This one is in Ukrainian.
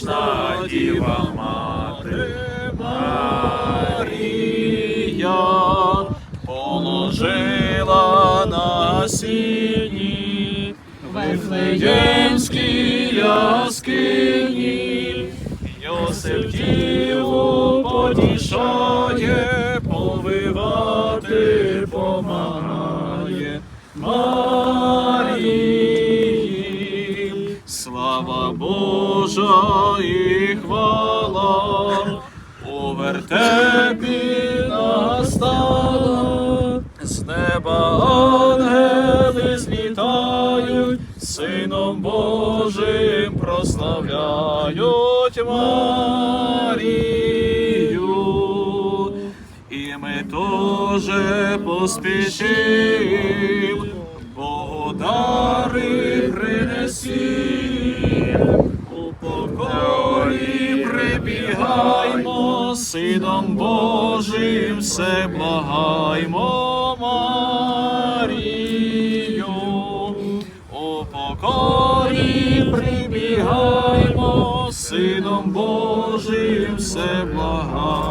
непорочна діва мати Марія. Положила на сіні Вифлеємській яскині, Йосип діву потішає, повивати помагає Слава Божа і хвала. У вертепі настала, з неба ангели злітають, Сином Божим прославляють Марію. І ми тоже поспішим, Богу дари принесім, покорі прибігаймо, Сином Божим все благаймо Марію. У покорі прибігаймо, Сином Божим все благаймо.